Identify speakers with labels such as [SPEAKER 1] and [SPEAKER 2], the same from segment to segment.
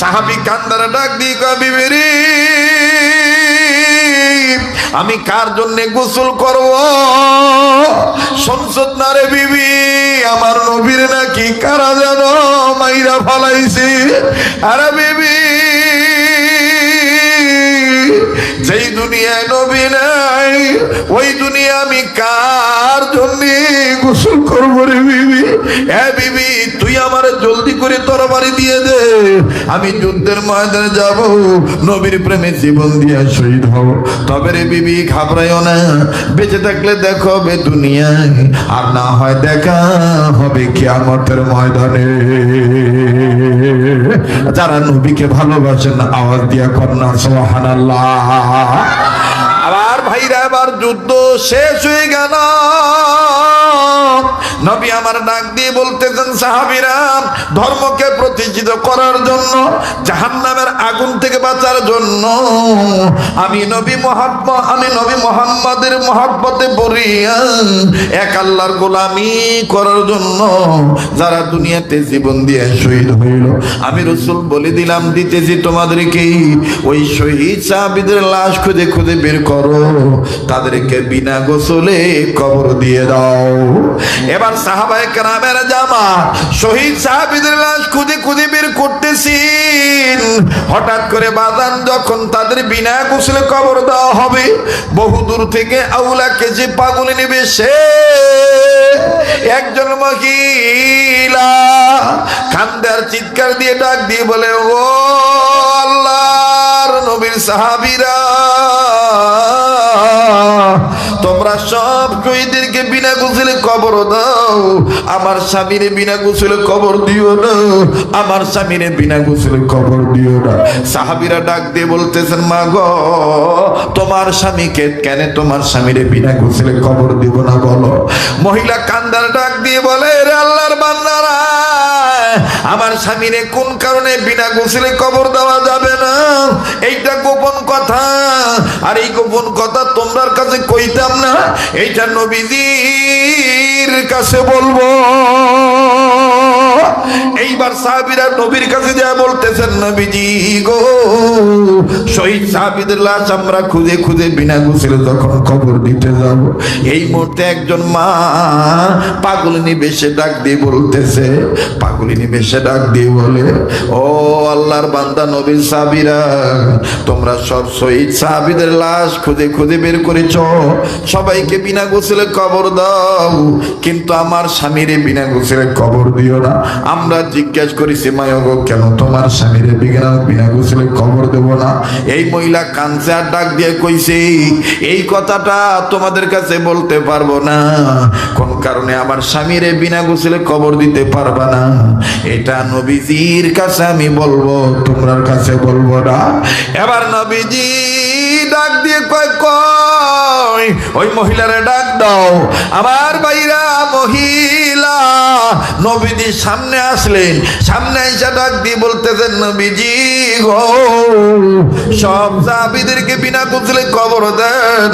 [SPEAKER 1] সাহাবি কান্দারা ডাক দিয়ে কয় বিবি রে, আমি কার জন্য গোসল করব? সংসদ না রে বিবি আমার নবীর নাকি কারা যেন মাইরা ফলাইছে? আরে বিবি যেই দুনিয়ায় নবী নাই ওই দুনিয়া আমি কার গোসল করব রে বিবি। হ্যাঁ বিবি, তুই আমার জলদি করে তরবারি দিয়ে দে। আমি যুদ্ধের ময়দানে যাব, নবীর প্রেমে জীবন দিয়ে শহীদ হব। তবে রে বিবি, ঘাবড়াইও না। বেঁচে থাকলে দেখো বে দুনিয়ায়। আর না হয় দেখা হবে কিয়ামতের ময়দানে। যারা নবীকে ভালোবাসেন, আওয়াজ দিয়া কন্যা সুবহানাল্লাহ। আবার ভাইরা, এবার যুদ্ধ শেষ হয়ে গেল। নবী আমার ডাক দিয়ে বলতেছেন, সাহাবিরা, ধর্মকে প্রতিষ্ঠিত করার জন্য, জাহান্নামের আগুন থেকে বাঁচার জন্য আমি নবী মহাত্ম আমি নবী মোহাম্মদের মহাব্বতে পড়িয়া এক আল্লাহর গোলামি করার জন্য যারা দুনিয়াতে জীবন দিয়ে শহীদ হইল। আমি রসুল বলে দিলাম, দিতেছি তোমাদেরকে, ওই শহীদ সাহাবিদের লাশ খুঁজে খুঁজে বের করো। তাদেরকে বিনা গোসলে কবর দিয়ে দাও। এবার সাহাবায়ে কেরামের জামা শহীদ সাহাবিদের লাশ খুঁজে খুঁজে বের করতেছেন হঠাৎ করে যখন তাদের বিনা গোসলে কবর দেওয়া হবে, বহু দূর থেকে আউলা কেজি পাগল নেবে সে একজন মহিলা। কান্দার চিৎকার দিয়ে ডাক দিয়ে বলে, ও নবীর সাহাবীরা তোমরা সব শহীদদেরকে বিনা গোসলে কবর দাও। আমার স্বামীরে বিনা গোসলে কবর দিও না। আমার স্বামীরে বিনা গোসলে কবর দিও না। সাহাবীরা ডাক দিয়ে বলতেছেন, মা গো, তোমার স্বামীকে কেন তোমার স্বামীরে বিনা গোসলে কবর দিব না বলো? মহিলা কান্দার ডাক দিয়ে বলে, রে আল্লাহর বান্দারা আমার স্বামীরে কোন কারণে বিনা গোসলে কবর দেওয়া যাবে না? এইটা গোপন কথা। আর এই গোপন কথা তোমরার কাছে কইতাম না, এইটা নবীজির কাছে বলব। এইবার সাহাবিরা নবীর কাছে দেয়া বলতেছেন, নবীজি গো, শহীদ সাহাবিদের লাশ আমরা খুঁজে খুঁজে বিনা গোসলে যখন খবর দিতে যাব, এই মুহূর্তে একজন মা পাগলিনী বেশে ডাক দিয়ে বলতেছে, পাগলিনী বেশে ডাক দিয়ে বলে, ও আল্লাহর বান্দা নবীর সাহাবিরা, তোমরা সব শহীদ সাহাবিদের লাশ খুঁজে খুঁজে বের করেছ। সবাইকে বিনা গোসলে কবর দাও। কিন্তু আমার স্বামীরে বিনা গোসলে কবর দিও না। আমরা জিজ্ঞেস করেছি মায়গ কেন তোমার স্বামীরে বিনা বিনা গোসলে কবর দেব না? এই মহিলা কানসে আর ডাক দিয়ে কইছে, এই কথাটা তোমাদের কাছে বলতে পারব না। কোন কারণে আমার স্বামীরে বিনা গোসলে কবর দিতে পারবা না? এটা নবীজির কাছে আমি বলব তোমরা কাছে বলব না। এবার নবীজি ডাক দিয়ে কয় কয় ওই মহিলারে ডাক দাও। আমার বাইরা মহিলা নবীজি সামনে আসলেন। সামনে এসে ডাক দিয়ে বলতেছেন নবীজি গো সব সাহাবীদেরকে বিনা গোসলে কবর দেন।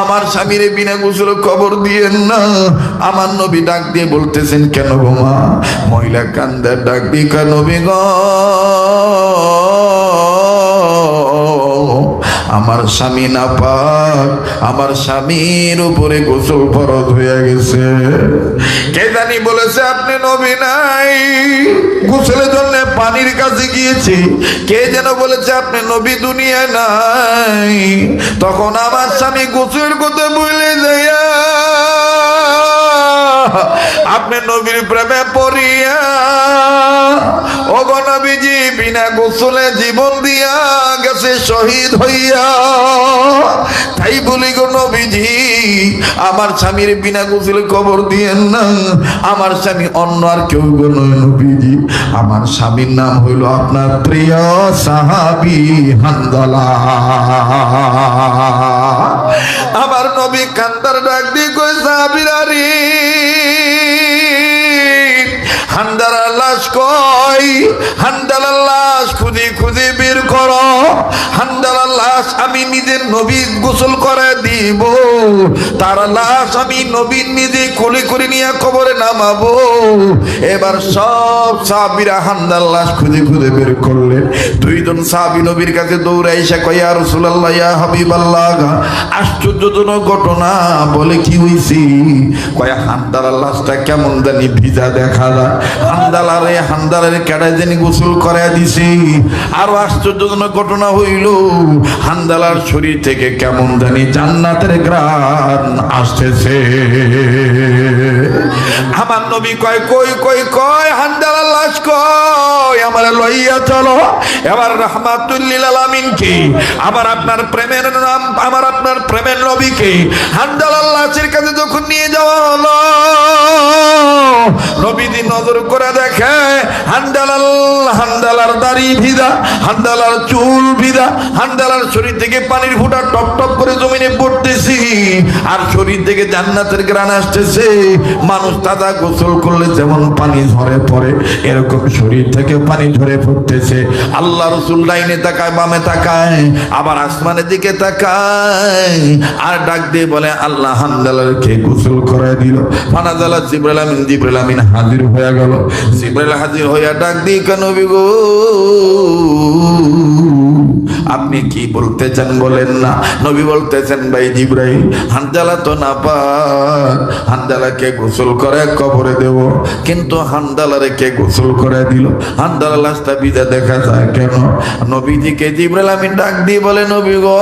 [SPEAKER 1] আমার স্বামীরে বিনা গোসলে কবর দিয়েন না। আমার নবী ডাক দিয়ে বলতেছেন কেন গো মা? মহিলা কান্দার ডাক দিয়ে কয়, নবী আমার স্বামী না পাক, আমার স্বামীর উপরে গোসল ফরজ হয়ে গেছে। কে জানি বলেছে, আপনি নবী নাই। গোসলের জন্য পানির কাছে গিয়েছি। কে যেন বলেছে, আপনি নবী দুনিয়া নাই। তখন আমার স্বামী গোসলের কথা বলে যাইয়া আপনি নবীর প্রেমে পড়িয়া নবীজি, বিনা গোসলে জীবন দিয়া গেছে শহীদ হইয়া। তাই বলি গো নবীজি, আমার স্বামীর বিনা গোসলে কবর দিয়েন না, আমার স্বামী অন্য আর কেউ গো নয় নবীজি। আমার স্বামীর নাম হইল আপনার প্রিয় সাহাবি হানদলা আমার নবী কান্দার ডাক দিয়ে কই সাহাবিরা কই খুদি খুদি বীর করো। হান্ডাল লাশ আমি নিজের নবী গোসল করে দিব। তার লাশ আমি নবীন নিজে কোলে করে নিয়ে কবরে নামাবো। এবার সব সাহাবিরা হান্দার লাশ খুঁজে খুঁজে বের করলেন। দুইজন সাহাবি নবীর কাছে দৌড়ে এসে কয়া রসুল্লাহ ইয়া হাবিবাল্লাহ আশ্চর্যজনক ঘটনা, বলে কি হইছি? কয়া হান্দালার লাশটা কেমন জানি ভিজা দেখা যায়। হান্দালারে হান্দালারে কেডায় জানি গোসল করে দিছি। আরও আশ্চর্যজনক ঘটনা হইল হান্দালার শরীর থেকে কেমন জানি জান্নাতের গ্রান আসতেছে। আমার নবী কয়, কই কই কয় হান্দালার লাশ কয়। আমার লইয়া চলো। এবার রহমাতুল্লিল আপনার প্রেমের নাম, আমার আপনার প্রেমের নবীকে হান্দালার লাশের কাছে যখন নিয়ে যাওয়া হলো নজর করে দেখে হান্দালাল হান্দালার দাড়ি ভিদা হান্দালার চুল ভিদা হান্দালার শরীর থেকে পানির ফুটা টপ টপ করে জমিনে পড়তেছি, আর শরীর থেকে জান্নাতের গ্রান আসতেছে। মানুষ তাজা গোসল করলে যেমন পানি ঝরে পড়ে, এরকম শরীর থেকে পানি ঝরে পড়তেছে আল্লাহ রসুল ডাইনে তাকায়, বামে তাকায়, আবার আসমানের দিকে তাকায়, আর ডাক দিয়ে বলে, আল্লাহ হামদালার কে গোসল করে দিল। ফানাজালা জিব্রাইল আমিন আমিন হাজির হয়ে গেল। হাজির হইয়া ডাক দিয়ে কেন গো? আপনি কি বলতে চান বলেন না? নবী বলতেছেন, ভাই জিব্রাইল, হানজালা তো না পাক হানজালাকে গোসল করে কবরে দেব। কিন্তু হানদালারে কে গোসল করে দিল? হানদালা লাশটা বিজা দেখা যায় কেন? নবীজিকে জিব্রাইল আমি ডাক দিয়ে বলে, নবী গো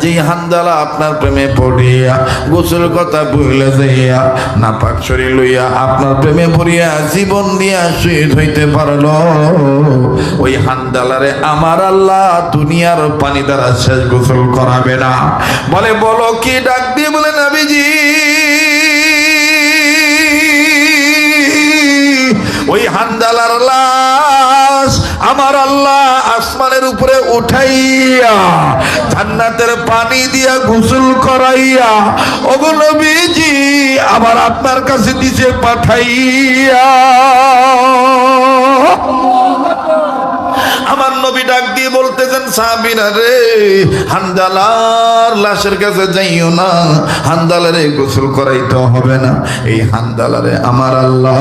[SPEAKER 1] যে হানদালা আপনার প্রেমে পড়িয়া, গোসল কথা ভুলে যাইয়া না পাক শরীর লইয়া আপনার প্রেমে পড়িয়া জীবন দিয়া শহীদ হইতে পারল, ওই হান্দালারে আমার আল্লাহ দুনিয়ার পানি দ্বারা শেষ গোসল করাবে না। বলে, বলো, কি ডাক দিয়ে বলে, নাবিজি? ওই হান্দালার লাশ আমার আল্লাহ আসমানের উপরে উঠাইয়া, জান্নাতের পানি দিয়া গোসল করাইয়া, ওগো নবীজি, আবার আপনার কাছে দিছে পাঠাইয়া আমার নবী ডাক দিয়ে লাশের কাছে যাইও না হান্দালারে গোসল করাইতে হবে না। এই হান্দালারে আমার আল্লাহ,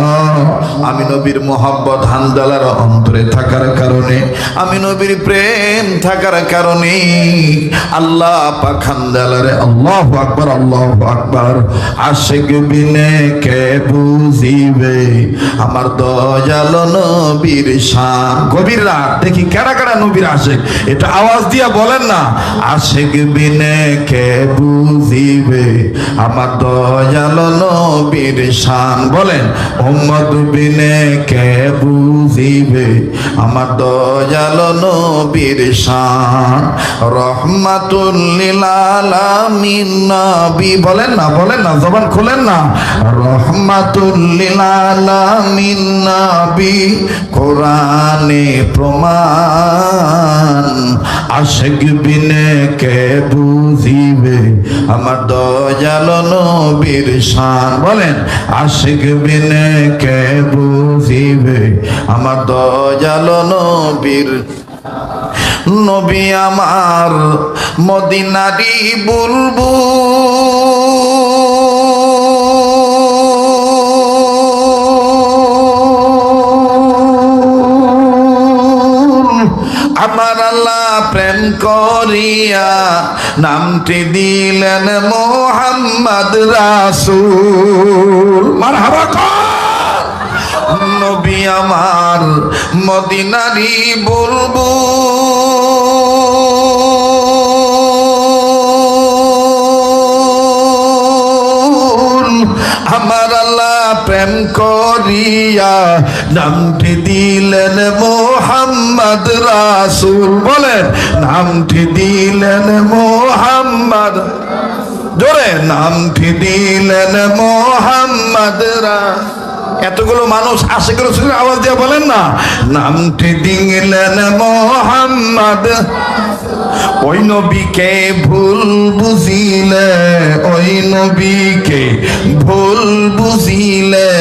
[SPEAKER 1] আমি নবীর মোহাব্বত হান্দালার অন্তরে থাকার কারণে, আমি নবীর প্রেম থাকার কারণে, আল্লাহ পাক হান্দালারে আল্লাহ আকবার আল্লাহ আকবার বিনে কে বুঝিবে? আমার দয়াল নবীর শান, গভীর রাত, দেখি কেডা কেডা নবীর আশেক? এটা আওয়াজ দিয়া বলেন না, আশেক বিনে কে বুঝিবে আমার দয়াল নবীর শান? বলেন মোহাম্মদ বিনে কে বুঝিবে আমার দয়াল নবীর শান? রহমাতুল্লিল আলামিন নবী। বলেন না বলেন না, জবান খুলেন না। রহমাতুল্লিল আলামিন নবী, কোরআনে প্রমাণ। আশেক বিনে কে বুঝিবে? আমার দয়াল নবীর শান। বলেন, আশেক বিনে কে বুঝিবে? আমার দয়াল নবীর নবী আমার মদিনারি বলব প্রেম করিয়া নামটি দিলেন মোহাম্মদ রাসূল। কর নবী আমার মদিনারি বলব আমার আল্লাহ প্রেম করিয়া নামটি দিলেন মোহাম্মদ রাসূল। বলেন নামটি দিলেন মোহাম্মদ। জোরে, নামটি দিলেন মোহাম্মদ রাসূল এতগুলো মানুষ আশে করে আওয়াজ দিয়ে বলেন না। নামটি দিলেন মোহাম্মদ। ওই নবীকে ভুল বুঝিলে, ওই নবীকে ভুল বুঝিলে।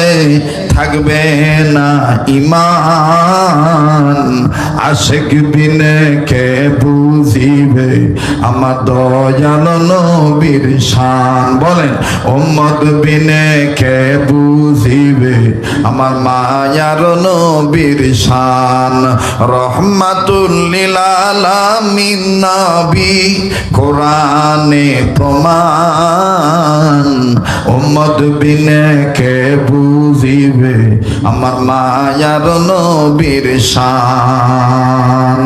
[SPEAKER 1] থাকবে না ইমান। আশেক বিনে কে বুঝিবে? আমার দয়াল নবীর শান। বলেন ওম্মদ বিনে কে বুঝিবে? আমার মায়ার নবীর শান। রহমাতুল্লিল আলামিন নবী, কোরআনে প্রমাণ। ওম্মদ বিনে কে বুঝিবে? আমার মায়ার নবীর শান।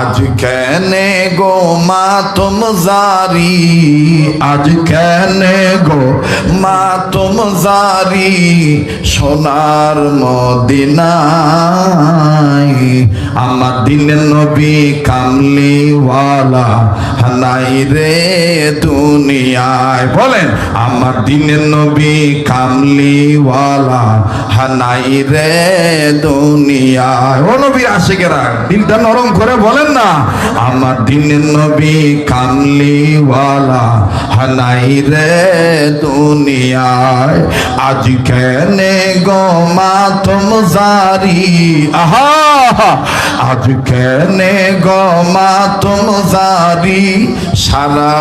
[SPEAKER 1] আজ কেনে গো মা তুম জারি? আজ কেনে গো মা তুম জারি? সোনার মদিনায় আমার দিনের নবী কামলিওয়ালা হানাই রে দুনিয়ায়। বলেন, আমার দিনের নবী কামলিওয়ালা হানাই রে দুনিয়ায় ও নবীর আশিকেরা দিলটা নরম করে বলেন না। আমার দিনের নবী কামলিওয়ালা, হানাই রে দুনিয়ায় আজ কেনে গো মা তুম জারি? আহা আজ কেনে গো মা তুম জারি? সারা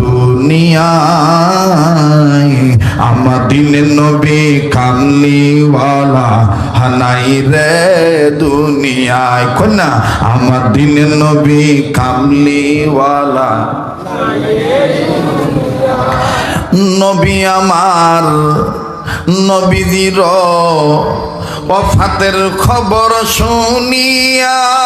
[SPEAKER 1] দুনিয়ায় আমার দিনের নবী কামলিওয়ালা হানাই রে দুনিয়ায়। কন্যা, আমার দিন নবী কামলিওয়ালা। নবী আমার নবীজির অফাতের খবর শুনিয়া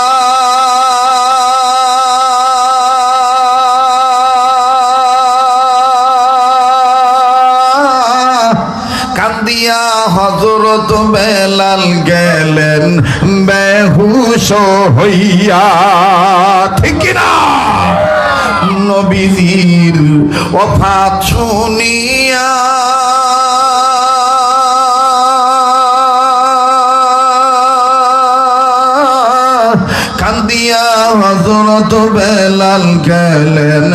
[SPEAKER 1] হজরত বেলাল গেলেন, বেহুশ হইয়া। ঠিক না নবীজির অফাত শুনিয়া কান্দিয়া হজরত বেলাল গেলেন,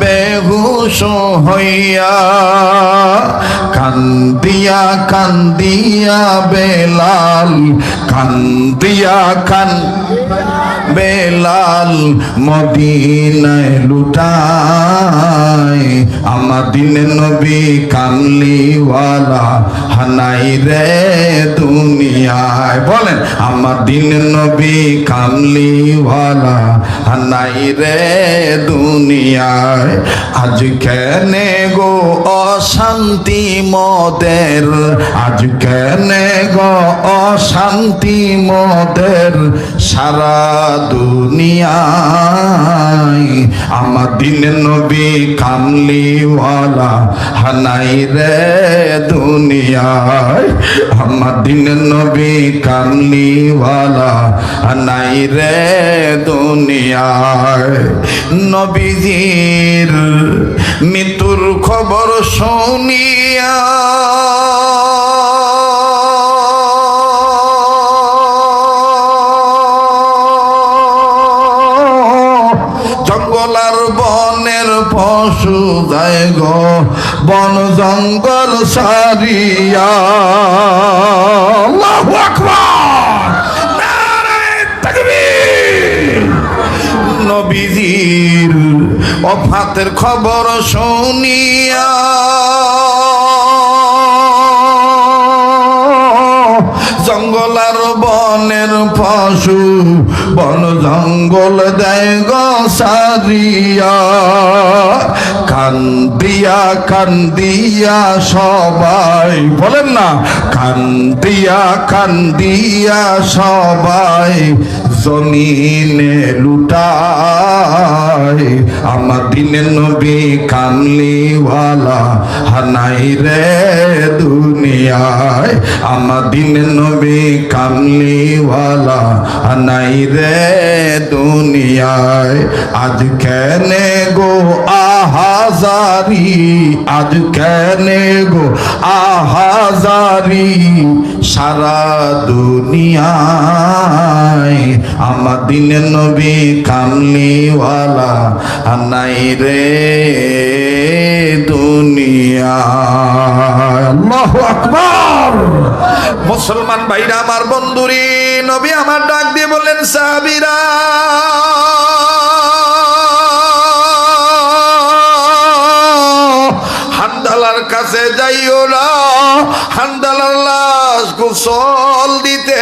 [SPEAKER 1] বেহুশ হইয়া। কান্দিয়া কান্দিয়া বেলাল কান্দিয়া কান বেলাল মদিনায় লুটায়। আমার দিনে নবী কামলিওয়ালা, হানাই রে দুনিয়ায়। বলেন, আমার দিনে নবী কামলিওয়ালা, হানাই রে দুনিয়ায়। আজ কেনে গো অশান্তি মদের, আজ কেনে গো অশান্তি মদের, সারা দুনিয়ায়। আমার দিনের নবী কামলিওয়ালা হানাই রে দুনিয়ায়। আমার দিনের নবী কামলিওয়ালা হানাই রে দুনিয়ায়। নবীজির মৃত্যুর খবর শুনিয়া জঙ্গল বনের পশু যায় গো, বন জঙ্গল সারিয়া। নবীজির অফাতের খবর শুনিয়া জঙ্গলার বনের পশু বন জঙ্গল দেয় সারিয়া কান্দিয়া কান্দিয়া সবাই। বলেন না কান্দিয়া কান্দিয়া সবাই। জমিনে লুটায়, আমার দিনের নবী কামলিওয়ালা হানাই রে দুনিয়ায়। আমার দিনের নবী কামলিওয়ালা হানাই রে দুনিয়ায়। আজ কেনে গো আহাজারি, আজ কেনে গো আহাজারি সারা দুনিয়ায়। আমার দিনের নবী কামলিওয়ালা নাই রে দুনিয়া। মুসলমান ভাইরা, আমার বন্ধুরি, নবী আমার ডাক দিয়ে বললেন, সাহাবীরা, হান্দালার কাছে যাইও না, হান্দালার লাশ গোসল দিতে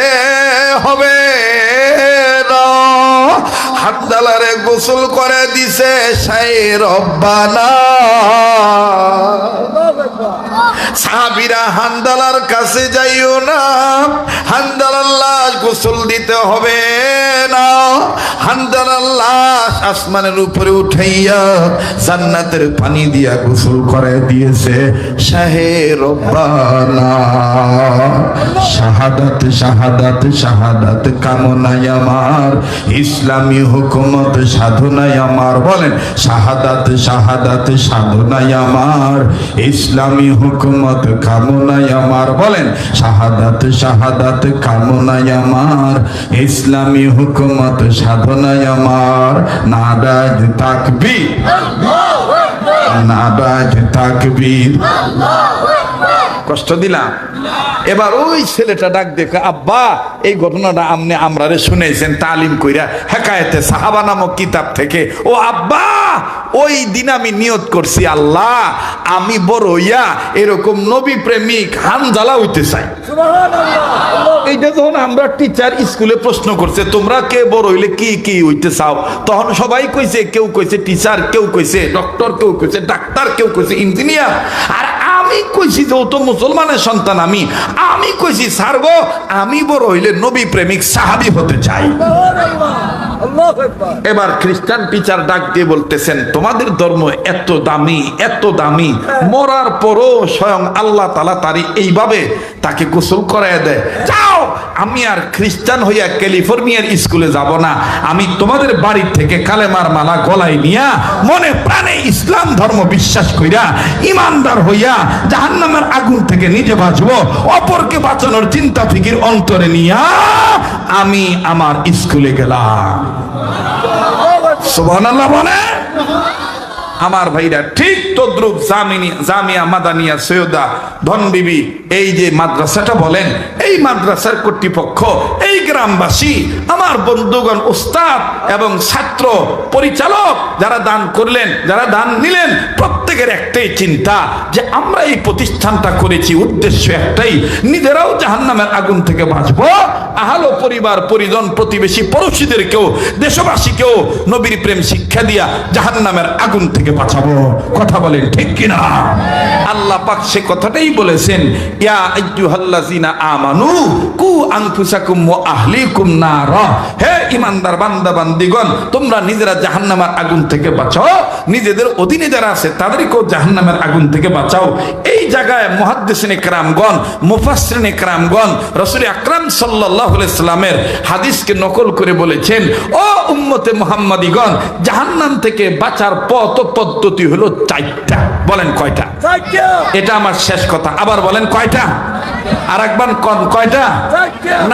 [SPEAKER 1] হান্দালারে গোসল করে দিছে সাই রব্বানা। সাহাবিরা হান্দালার কাছে যাইও না। হান্দালার লাশ গোসল দিতে হবে না। হান্দালার লাশ আসমানের উপরে উঠাইয়া জান্নাতের পানি দিয়া গোসল করে দিয়েছে। শাহে রব্বানা। শাহাদাত শাহাদাত শাহাদাত কামনায় আমার। ইসলামী হুকুমত সাধনায় আমার। বলেন, শাহাদাত শাহাদাত সাধনায় আমার। ইসলামী হুকুমত কামনায় আমার। বলেন শাহাদাত শাহাদাত কামনায় আমার। ইসলামী হুকুমত সাধনায় আমার। নারাজ তাকবীর। নারাজ তাকবীর। কষ্ট দিলাম। এবার ওই ছেলেটা ডাক দেখে আব্বা এই ঘটনাটা আমনে আমরারে শুনেছেন তালিম কইরা হেকায়েতে সাহাবা নামক কিতাব থেকে। ও আব্বা ওই দিন আমি নিয়ত করছি আল্লাহ আমি বড় হইয়া এরকম নবী প্রেমিক হানজালা হইতে চাই। এইটা যখন আমরা টিচার স্কুলে প্রশ্ন করছে তোমরা কে বড় হইলে কি কি হইতে চাও? তখন সবাই কইছে কেউ কইছে টিচার কেউ কইছে ডক্টর কেউ কইছে ডাক্তার কেউ কইছে ইঞ্জিনিয়ার আর আমি কইছি যে ও তো মুসলমানের সন্তান আমি। আমি কইছি স্যার আমি বড় হইলে নবী প্রেমিক সাহাবি হতে চাই। এবার খ্রিস্টান টিচার ডাক দিয়ে বলতেছেন তোমাদের ধর্ম এত দামি এত দামি। মরার পরও স্বয়ং আল্লাহ তালা তারি এইভাবে তাকে গোসল করায় দেয়। যাও আমি আর খ্রিস্টান হইয়া ক্যালিফোর্নিয়ার স্কুলে যাব না। আমি তোমাদের বাড়ি থেকে কালেমার মালা গলায় নিয়া মনে প্রাণে ইসলাম ধর্ম বিশ্বাস কইরা ইমানদার হইয়া জাহান্নামের আগুন থেকে নিজে বাঁচবো অপরকে বাঁচানোর চিন্তা ফিকির অন্তরে নিয়া আমি আমার স্কুলে গেলাম। সুবহানাল্লাহ বলে আমার ভাইরা ঠিক তদ্রুপ জামিয়া মাদানিয়া সৈয়দা ধনবিবি এই যে মাদ্রাসাটা বলেন, এই মাদ্রাসার কর্তৃপক্ষ, এই গ্রামবাসী, আমার বন্ধুগণ, উস্তাদ এবং ছাত্র, পরিচালক, যারা দান করলেন, যারা দান নিলেন, প্রত্যেকের একটাই চিন্তা যে আমরা এই প্রতিষ্ঠানটা করেছি, উদ্দেশ্য একটাই, নিজেরাও জাহান্নামের আগুন থেকে বাঁচবো। আহালো পরিবার, পরিজন, প্রতিবেশী, পড়োশীদেরকেও, দেশবাসীকেও নবীর প্রেম শিক্ষা দিয়া জাহান্নামের আগুন থেকে থেকে বাঁচাবো কথা বলেন ঠিক কিনা? আল্লাহ পাক সে কথাটাই বলেছেন, ইয়া আইয়ুহাল্লাযিনা আমানু, কু আনফুসাকুম ওয়া আহলিকুম নার। হে ইমানদার বান্দা, বান্দিগণ, তোমরা নিজেরা জাহান্নামের আগুন থেকে বাঁচাও। নিজেদের অধীনে যারা আছে, তাদেরকেও জাহান্নামের আগুন থেকে বাঁচাও। এই জায়গায় মুহাদ্দিসিনে کرامগণ মুফাসসিরিনে کرامগণ রাসূল আকরাম সাল্লাল্লাহু আলাইহি সাল্লামের হাদিসকে নকল করে বলেছেন, ও উম্মতে মুহাম্মাদিগণ, জাহান্নাম থেকে বাঁচার পথ পদ্ধতি হলো চারটা। বলেন কয়টা? এটা আমার শেষ কথা। আবার বলেন কয়টা? আর একবার কয়টা?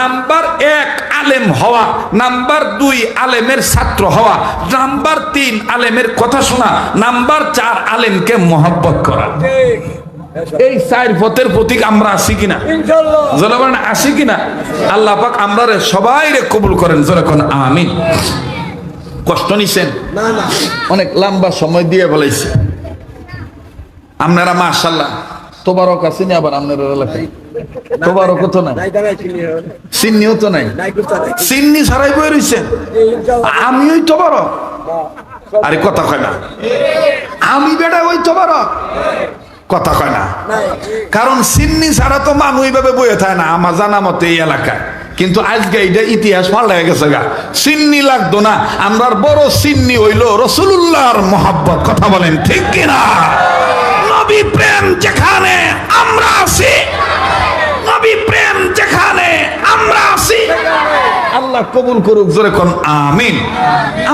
[SPEAKER 1] নাম্বার এক আলেম হওয়া। নাম্বার দুই আলেমের ছাত্র হওয়া। নাম্বার তিন আলেমের কথা শোনা। নাম্বার চার আলেমকে মহব্বত করা। এই চার পথের প্রতীক আমরা আছি কিনা? জনগণ আছি কিনা? আল্লাহ পাক আমরা সবাই রে কবুল করেন। যেরকম আমিন। কষ্ট নিছেন? অনেক লম্বা সময় দিয়ে বলাইছে আপনারা মাশাল্লাহ তোবারক আছে নি আবার আপনার এলাকায়? তোবারক তো নাই? সিন্নিও তো নাই? সিন্নি ছাড়াই বই রইছেন? আমিই তোবারক। আরে কথা কয় না। আমি বেটা ওই তোবারক। কথা কয় না। কারণ সিন্নি ছাড়া তো মানুষ এইভাবে বয়ে থাকে না। আমার জানা মতে এই এলাকায়। কিন্তু আজকে এইটা ইতিহাস পাল্টে গেছে গা। সিন্নি লাগতো না। আমরার বড় সিন্নি হইল রসুল্লাহর মহাব্বত। কথা বলেন, ঠিক কিনা? নবী প্রেম যেখানে আমরা আছি, নবী প্রেম যেখানে আমরা আছি আল্লাহ কবুল করুক, জোরে কোন, আমিন।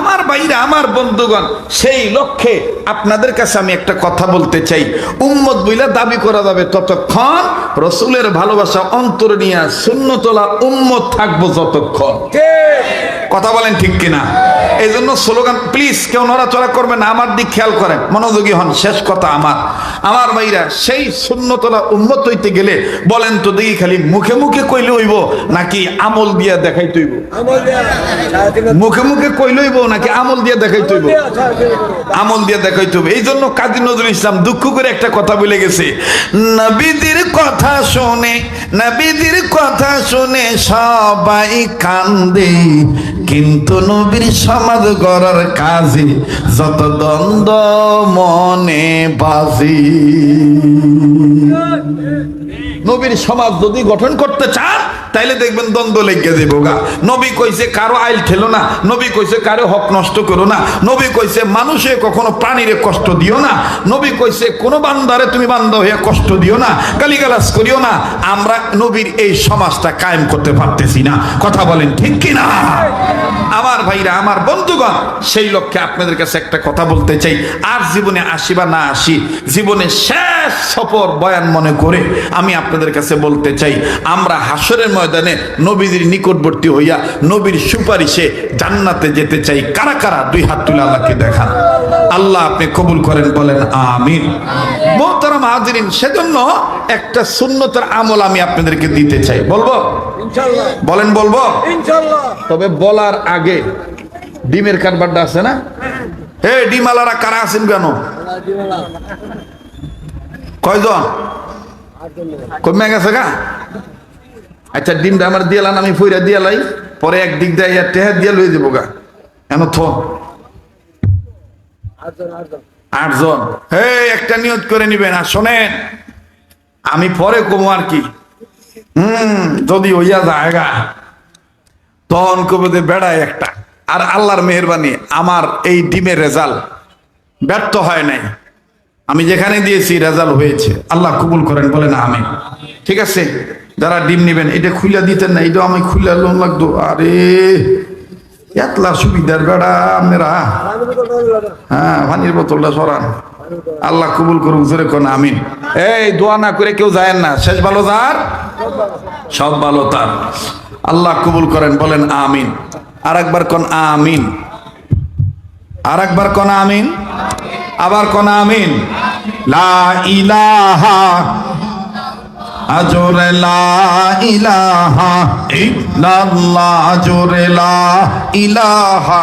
[SPEAKER 1] আমার ভাইরা, আমার বন্ধুগণ, সেই লক্ষ্যে আপনাদের কাছে আমি একটা কথা বলতে চাই। উম্মত বইলা দাবি করা যাবে ততক্ষণ রসুলের ভালোবাসা অন্তর নিয়ে শূন্য তোলা উম্মত থাকব যতক্ষণ। কথা বলেন ঠিক কিনা? এই জন্য স্লোগান, প্লিজ কেউ নড়াচড়া করবে না, আমার দিক খেয়াল করেন। মনোযোগী হন, শেষ কথা আমার। আমার ভাইরা, সেই শূন্যতলা উন্মত হইতে গেলে বলেন তো দেখি খালি মুখে মুখে কইলে হইব, নাকি আমল দিয়া দেখাই তৈব
[SPEAKER 2] আমল দেয়া সারাদিন
[SPEAKER 1] মুখে মুখে কইলে হইব নাকি আমল দিয়া দেখাই তৈব আমল দিয়ে দেখাইতে হবে এই জন্য কাজী নজরুল ইসলাম দুঃখ করে একটা কথা বলে গেছে। নবীদের কথা শুনে নবীদের কথা শুনে সবাই কান্দে। কিন্তু নবীর সমাজ গড়ার কাজে যত দ্বন্দ্ব মনে বাজে। নবীর সমাজ যদি গঠন করতে চান তাইলে দেখবেন দ্বন্দ্ব লেগে দেবো গা। নবী কইছে কারও আইল ঠেলো না, নবী কইছে কারও হক নষ্ট করো না, নবী কইছে মানুষে কখনো প্রাণীরে কষ্ট দিও না, নবী কইছে কোনো বান্দারে তুমি বান্দা হইয়া কষ্ট দিও না, গালিগালাজ করিও না, আমরা নবীর এই সমাজটা কায়েম করতে পারতেছি না। কথা বলেন ঠিক কি না আমার ভাইরা, আমার বন্ধুগণ, সেই লক্ষ্যে আপনাদের কাছে একটা কথা বলতে চাই। আর জীবনে আসি বা না আসি, জীবনে শেষ সফর বয়ান মনে করে আমি আপনাদের কাছে বলতে চাই, আমরা হাসরের ময়দানে নবীদের নিকটবর্তী হইয়া নবীর সুপারিশে জান্নাতে যেতে চাই। কারা কারা? দুই হাত তুলে আল্লাহকে দেখান। আল্লাহ আপনি কবুল করেন বলেন আমিন। মোহতারাম হাজিরিন সেজন্য একটা সুন্নতের আমল আমি আপনাদেরকে দিতে চাই। বলব? বলেন বলব? তবে বলার আগে ডিমের কারবারটা আছে না? হে ডিমালারা কারা আছেন কেন? কয়জন? কমে গেছে গা? আচ্ছা ডিমটা আমার দিয়ালান আমি ফইরা দিয়ালাই পরে এক দিক দিয়ে টেহার দিয়া লই দেবো গা। এন থ।
[SPEAKER 2] আটজন
[SPEAKER 1] হে একটা করে নিবেন, আর শোনেন, আমি পরে কমো আর কি। হুম, যদি হইয়া জায়গা তখন কবে বেড়ায় একটা। আর আল্লাহর মেহরবানি, আমার এই ডিমের রেজাল্ট ব্যর্থ হয় নাই। আমি যেখানে দিয়েছি, রেজাল্ট হয়েছে। আল্লাহ কবুল করেন বলে না আমি ঠিক আছে? যারা ডিম নিবেন, এটা খুলে দিতেন না এটা আমি খুলে লোন লাগতো। আরে এতলা সুবিধার বেড়া আপনারা। হ্যাঁ পানির বোতলটা সরান। আল্লাহ কবুল করুক, জোরে কোন আমিন। এই দোয়া না করে কেউ যায় না। শেষ ভালো যার সব ভালো তার। আল্লাহ কবুল করেন, বলেন আমিন। আর একবার কোন আমিন। আর একবার কোন আমিন। আবার কোন আমিন। লা ইলাহা আজোরে লা ইলাহা ইল্লাল্লাহ ইলাহা।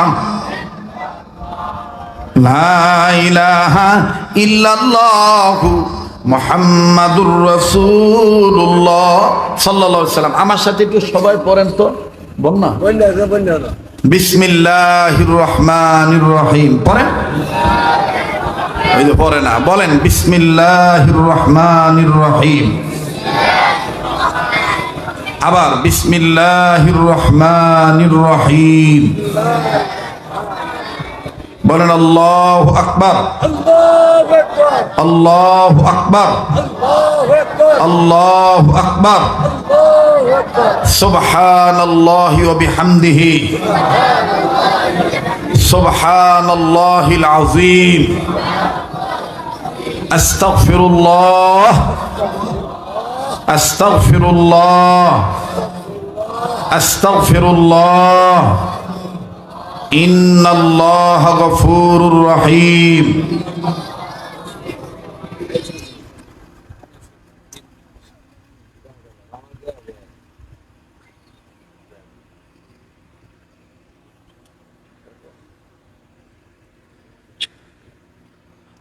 [SPEAKER 1] ইলাহা আমার সাথে একটু সবাই পড়েন তো বল না। বিসমিল্লাহির রহমানির রহিম। পড়েন? পড়ে না, বলেন, বিসমিল্লাহির রহমানির রহিম। আবার বিসমিল্লাহির রহমানির রহিম বলেন আল্লাহ আকবার।
[SPEAKER 2] আল্লাহু আকবার,
[SPEAKER 1] আল্লাহ আকবার। আল্লাহ
[SPEAKER 2] আল্লাহু আকবার,
[SPEAKER 1] আকবার
[SPEAKER 2] আল্লাহু আকবার।
[SPEAKER 1] সুবহানাল্লাহি সুবহানাল্লাহিল আযীম আস্তাগফিরুল্লাহ আস্তাগফিরুল্লাহ আস্তাগফিরুল্লাহ ইন্নাল্লাহ গফুরুর রহিম।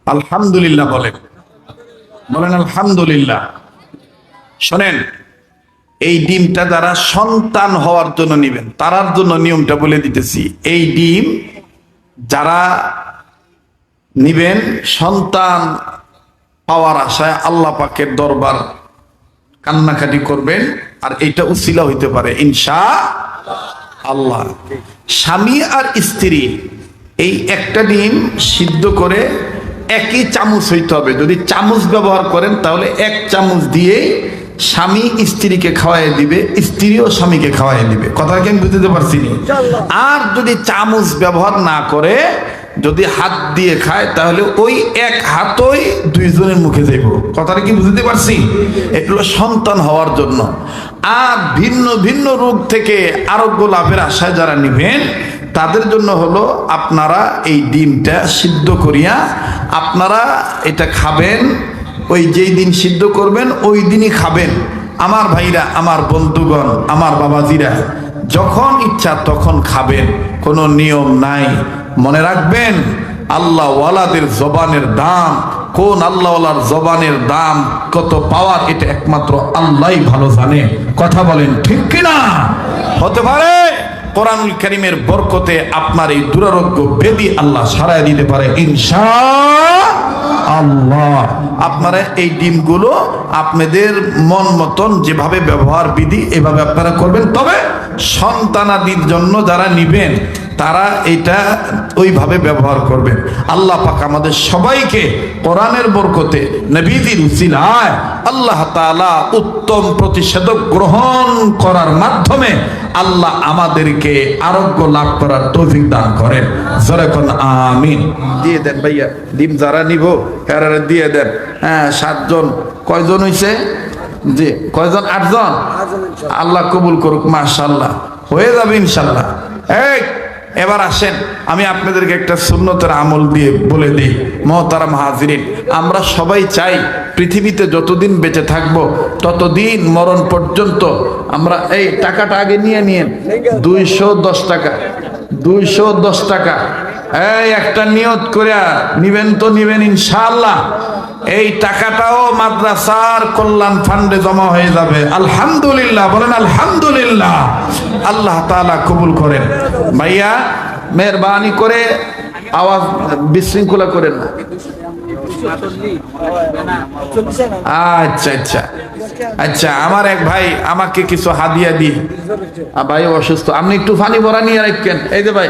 [SPEAKER 1] আলহামদুলিল্লাহ বলেন। বলেন আলহামদুলিল্লাহ। শোনেন, এই ডিমটা যারা সন্তান হওয়ার জন্য নিবেন, তারার জন্য নিয়মটা বলে দিতেছি। এই ডিম যারা নিবেন, সন্তান পাওয়ার আশায় আল্লাহ পাকের দরবার কান্নাকাটি করবেন, আর এইটা উসিলা হইতে পারে, ইনশা আল্লাহ। স্বামী আর স্ত্রী, এই একটা ডিম সিদ্ধ করে একই চামচ হইতে হবে। যদি চামচ ব্যবহার করেন, তাহলে এক চামচ দিয়ে স্বামী স্ত্রীকে খাওয়াই দিবে স্ত্রীও স্বামীকে খাওয়াই দিবে। কথা কি আমি বুঝতে পারছি নি? আর যদি চামচ ব্যবহার না করে যদি হাত দিয়ে খায় তাহলে ওই এক হাতই দুইজনের মুখে যাইব। কথাটা কি বুঝতে পারছি? এগুলো সন্তান হওয়ার জন্য। আর ভিন্ন ভিন্ন রোগ থেকে আরোগ্য লাভের আশায় যারা নিবেন তাদের জন্য হলো আপনারা এই ডিমটা সিদ্ধ করিয়া আপনারা এটা খাবেন ওই যেই দিন সিদ্ধ করবেন, ওই দিনই খাবেন। আমার ভাইরা, আমার বন্ধুগণ, আমার বাবাজিরা, যখন ইচ্ছা তখন খাবেন। কোনো নিয়ম নাই। মনে রাখবেন, আল্লাহ ওয়ালাদের জবানের দাম, কোন আল্লাহওয়ালার জবানের দাম কত পাওয়ার, এটা একমাত্র আল্লাহই ভালো জানে। কথা বলেন ঠিক কিনা? হতে পারে কোরআনুল করিমের বরকতে আপনার এই দুরারোগ্য বেদি আল্লাহ সারায় দিতে পারে, ইনশা আল্লাহ। আপনারা এই ডিমগুলো আপনাদের মন মতন যেভাবে ব্যবহার বিধি এভাবে আপনারা করবেন। তবে সন্তানাদির জন্য যারা নিবেন তারা এটা ওইভাবে ব্যবহার করবেন আল্লাহ পাক আমাদের সবাইকে কোরআনের বরকতে নবীজির উসিলায় আল্লাহ তাআলা উত্তম প্রতিষেধক গ্রহণ করার মাধ্যমে আল্লাহ আমাদেরকে আরোগ্য লাভ করার তৌফিক দান করেন। যেরকম আমিন। দিয়ে দেন ভাইয়া ডিম যারা নিব হেরারে দিয়ে দেন। হ্যাঁ সাতজন। কয়জন হইছে? জি কয়জন? আটজন? আল্লাহ কবুল করুক মাশাল্লাহ হয়ে যাবে ইনশাল্লাহ এই এবার আসেন, আমি আপনাদেরকে একটা সুন্নতের আমল দিয়ে বলে দিই, মহতারাম হাজিরিন। আমরা সবাই চাই পৃথিবীতে যতদিন বেঁচে থাকব, ততদিন মরণ পর্যন্ত আমরা এই টাকাটা আগে নিয়ে নিয়েন। দুইশো দশ টাকা, দুইশো দশ টাকা। এই একটা নিয়ত করে নিবেন তো নিবেন ইনশাআল্লাহ। এই টাকাটাও মাদ্রাসার কল্যাণ ফান্ডে জমা হয়ে যাবে। আলহামদুলিল্লাহ, বলেন আলহামদুলিল্লাহ। আল্লাহ তাআলা কবুল করেন। ভাইয়া মেহরবানি করে আওয়াজ বিশৃঙ্খলা করেন না। আচ্ছা আচ্ছা। আচ্ছা আমার এক ভাই আমাকে কিছু হাদিয়া দিয়ে আ, ভাই অসুস্থ। আপনি একটু ফানি ভরা নিয়ে রাখেন। এই যে ভাই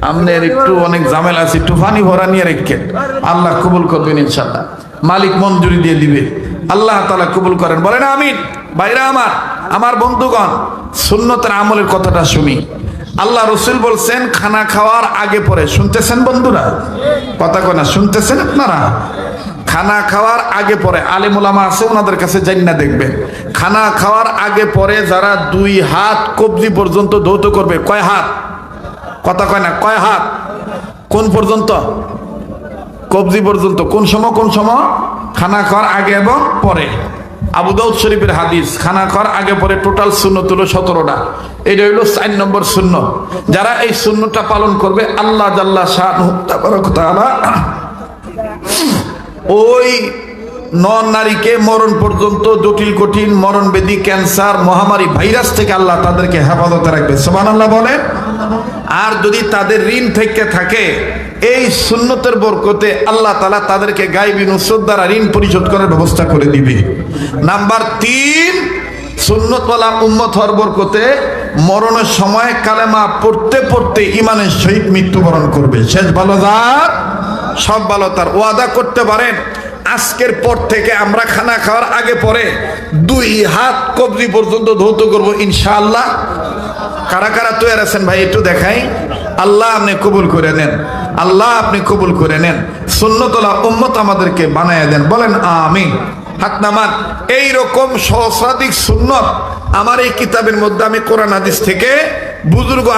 [SPEAKER 1] আপনার একটু অনেক ঝামেলা আছে একটু ফানি ভরা নিয়ে রাখেন। আল্লাহ কবুল করবেন ইনশাল্লাহ মালিক মঞ্জুরি দিয়ে দিবে। আল্লাহ তালা কবুল করেন। বলেন আমিন। ভাইরা আমার। আমার বন্ধুগণ, সুন্নতের আমলের কথাটা শুনি। আল্লাহ রসুল বলছেন, খানা খাওয়ার আগে পরে। শুনতেছেন বন্ধুরা? কথা কয় না, শুনতেছেন আপনারা? খানা খাওয়ার আগে পরে। আলিমুলামা আছে, ওনাদের কাছে জান্না দেখবেন। খানা খাওয়ার আগে পরে যারা দুই হাত কবজি পর্যন্ত ধৌত করবে, কয় হাত? কথা কয় না, কয় হাত? কোন পর্যন্ত? কবজি পর্যন্ত। কোন সময় কোন সময়? খানা খাওয়ার আগে এবং পরে। আবু দাউদ শরীফের হাদিস, খানা খাওয়ার আগে পরে টোটাল শূন্য তুলো সতেরোটা। এটা হইল চার নম্বর শূন্য যারা এই শূন্যটা পালন করবে, আল্লাহ জাল্লাহ শাহ ওই নন নারীকে মরণ পর্যন্ত জটিল, কঠিন মরণ বেদি ক্যান্সার, মহামারী, ভাইরাস থেকে আল্লাহ তাদেরকে হেফাজতে রাখবে। সোমান আল্লাহ বলেন? আর যদি তাদের ঋণ থেকে থাকে, এই সুন্নতের বরকতে আল্লাহ তালা তাদেরকে গাইবি নুসরত দ্বারা ঋণ পরিশোধ করার ব্যবস্থা করে দিবে। নাম্বার তিন, সুন্নতওয়ালা উম্মত হওয়ার বরকতে মরণের সময় কালেমা পড়তে পড়তে ইমানের সহিত মৃত্যুবরণ করবে। শেষ ভালো যার? সব ভালো, তার ওয়াদা করতে পারেন। আজকের পর থেকে আমরা খানা খাওয়ার আগে পরে দুই হাত কবজি পর্যন্ত ধৌত করব, ইনশাআল্লাহ। কারা কারা তৈরি আছেন ভাই, একটু দেখাই। আল্লাহ আপনি কবুল করে নেন। আল্লাহ আপনি কবুল করে নেন। সুন্নতলা উম্মত আমাদেরকে বানায় দেন। বলেন আমি হাত নামান। এইরকম সহস্রাধিক সুন্নত আমার এই কিতাবের মধ্যে আমি কোরআন হাদিস থেকে বুজুর্গ